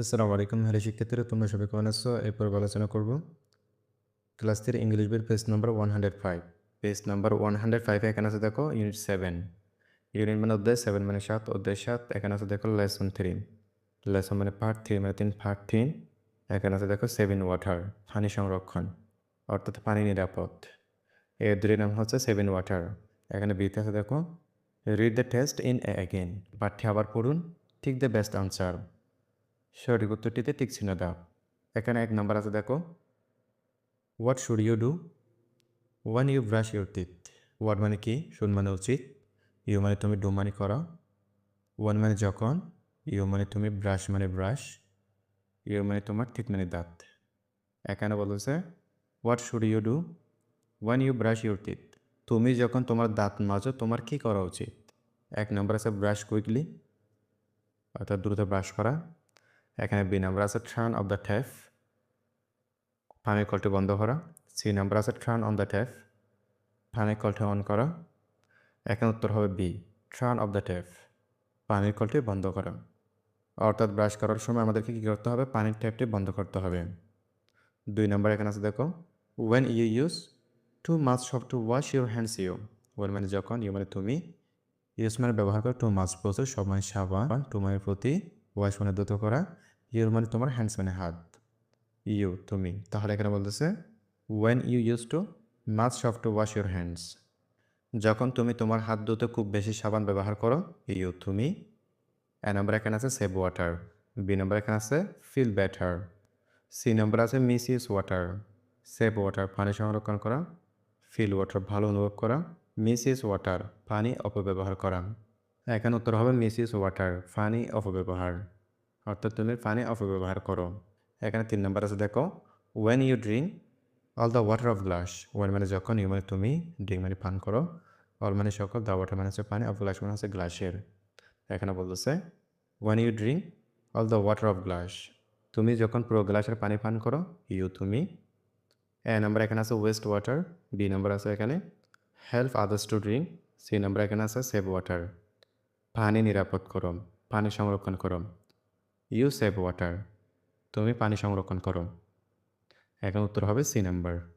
আসসালামু আলাইকুম হ্যালো শিক্ষার্থীরা, তোমরা সবাই কেমন আছো? এরপর আলোচনা করব। ক্লাস থ্রি ইংলিশ বইয়ের page number one hundred five page number one hundred ফাইভে এখানে আছে দেখো ইউনিট সেভেন ইউনিট মানে অধ্যায় সেভেন মানে সাত, অধ্যায় সাত, এখানে আছে দেখো লেসন থ্রি লেসন মানে পার্ট থ্রি মানে তিন পার্ট থ্রি এখানে আছে দেখো সেভেন ওয়াটার পানি সংরক্ষণ, অর্থাৎ পানি নিরাপদ। এর দুটির নাম হচ্ছে সেভেন ওয়াটার এখানে বিতে আছে দেখো read the text in again পাঠ্যে আবার পড়ুন, ঠিক দ্য বেস্ট আনসার সঠিক উত্তরটিতে টিক চিহ্ন দাও। এখানে এক নাম্বার আছে, দেখো। What should you do when you brush your teeth what মানে কি? শুন মানে উচিত। ইউ মানে তুমি ডু মানে করো। ওয়ান মানে যখন। ইউ মানে তুমি ব্রাশ মানে ব্রাশ ইউ মানে তোমার ঠিক মানে দাঁত। এখানে বলেছে what should you do when you brush your teeth তুমি যখন তোমার দাঁত মাজো, তোমার কি করা উচিত? এক নম্বর আছে ব্রাশ কুইকলি অর্থাৎ দ্রুত ব্রাশ করা। এখানে বি নাম্বার আছে টার্ন অফ দ্য ট্যাপ পানির কলটি বন্ধ করা। সি নাম্বার আছে টার্ন অন দ্য ট্যাপ পানির কলটি অন করা। এখানে উত্তর হবে B turn off the tap পানির কলটি বন্ধ করা। অর্থাৎ ব্রাশ করার সময় আমাদেরকে কী করতে হবে? পানির ট্যাপটি বন্ধ করতে হবে। দুই নম্বর এখানে আছে, দেখো। When you use too much soap to wash your hands you when মানে যখন ইউ মানে তুমি ইউজ মানে ব্যবহার করো টু মাছ প্রচুর সব মানে সাবান টু প্রতি ওয়াশ মানে দ্রুত করা। ইউর মানে তোমার হ্যান্ডস মানে হাত ইউ তুমি তাহলে এখানে বলতেছে when you use too much soap to wash your hands যখন তুমি তোমার হাত ধুতে খুব বেশি সাবান ব্যবহার করো ইউ তুমি এ নম্বর এখানে আছে সেভ ওয়াটার বি নম্বর এখানে আছে ফিল বেটার সি নাম্বার আছে misuse water save water পানি সংরক্ষণ করা। ফিল ওয়াটার ভালো অনুভব করা। মিস ইউজ ওয়াটার পানি অপব্যবহার করা। এখানে উত্তর হবে মিস ইউজ ওয়াটার পানি অপব্যবহার। অর্থাৎ তুমি পানি অপব্যবহার করো। এখানে তিন নম্বর আছে, দেখো when you drink all the water of glass when মানে যখন ইউ মানে তুমি ড্রিঙ্ক মানে পান করো অল মানে সকল দ্য ওয়াটার মানে হচ্ছে পানি অফ গ্লাস মানে হচ্ছে গ্লাসের। এখানে বলতেছে when you drink all the water of glass তুমি যখন পুরো গ্লাসের পানি পান করো ইউ তুমি। এ নাম্বার এখানে আছে ওয়েস্ট ওয়াটার বি নাম্বার আছে এখানে help others to drink C number এখানে আছে সেভ ওয়াটার পানি নিরাপদ করো, পানি সংরক্ষণ করো। ইউ সেভ ওয়াটার তুমি পানি সংরক্ষণ করো। এখন উত্তর হবে সি নাম্বার।